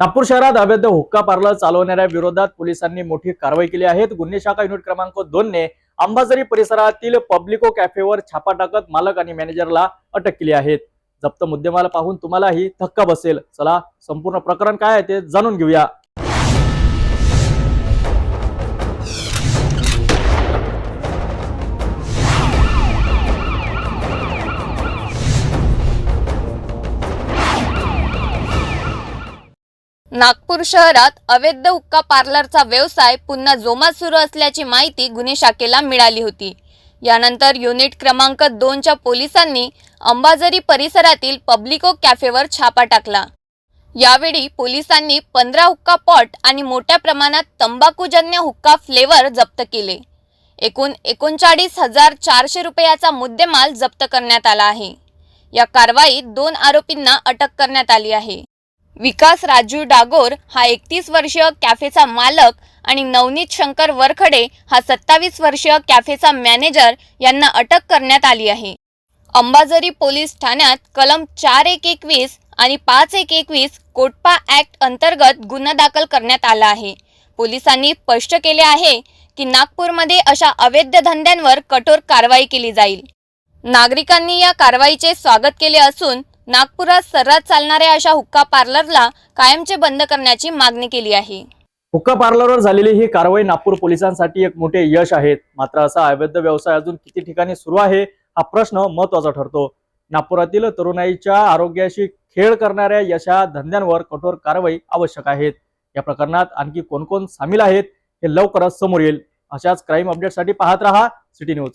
नागपूर शहरात अवैध हुक्का पार्लर चालवणाऱ्या विरोधात पोलिसांनी मोठी कारवाई केली आहे. गुन्हे शाखा युनिट क्रमांक दोन ने अंबाझरी परिसरातील पब्लिको कॅफेवर छापा टाकत मालक आणि मॅनेजरला अटक केली आहे. जप्त मुद्देमाल पाहून तुम्हालाही थक्का बसेल. चला संपूर्ण प्रकरण काय आहे ते जाणून घेऊया. नागपूर शहरात अवैध हुक्का पार्लरचा व्यवसाय पुन्हा जोमात सुरू असल्याची माहिती गुन्हे शाखेला मिळाली होती. यानंतर युनिट क्रमांक दोनच्या पोलिसांनी अंबाझरी परिसरातील पब्लिको कॅफेवर छापा टाकला. यावेळी पोलिसांनी पंधरा हुक्का पॉट आणि मोठ्या प्रमाणात तंबाखूजन्य हुक्का फ्लेवर जप्त केले. एकूण एकोणचाळीस हजार चारशे रुपयाचा मुद्देमाल जप्त करण्यात आला आहे. या कारवाईत दोन आरोपींना अटक करण्यात आली आहे. विकास राजू डागोर हा एकतीस वर्षीय कॅफेचा मालक आणि नवनीत शंकर वरखडे हा सत्तावीस वर्षीय कॅफेचा मॅनेजर यांना अटक करण्यात आली आहे. अंबाझरी पोलीस ठाण्यात कलम चार एक एकवीस आणि पाच एक एकवीस कोटपा ॲक्ट अंतर्गत गुन्हा दाखल करण्यात आला आहे. पोलिसांनी स्पष्ट केले आहे की नागपूरमध्ये अशा अवैध धंद्यांवर कठोर कारवाई केली जाईल. नागरिकांनी या कारवाईचे स्वागत केले असून नागपुरात सर्रास चालणाऱ्या अशा हुक्का पार्लरला कायमचे बंद करण्याची मागणी केली आहे. हुक्का पार्लरवर झालेली ही कारवाई नागपूर पोलिसांसाठी एक मोठे यश आहे. मात्र असा अवैध व्यवसाय अजून किती ठिकाणी सुरू आहे हा प्रश्न महत्त्वाचा ठरतो. नागपुरातील तरुणाईच्या आरोग्याशी खेळ करणाऱ्या यशा धंद्यांवर कठोर कारवाई आवश्यक आहेत. या प्रकरणात आणखी कोण कोण सामील आहेत हे लवकरच समोर येईल. अशाच क्राईम अपडेटसाठी पाहत रहा सिटी न्यूज.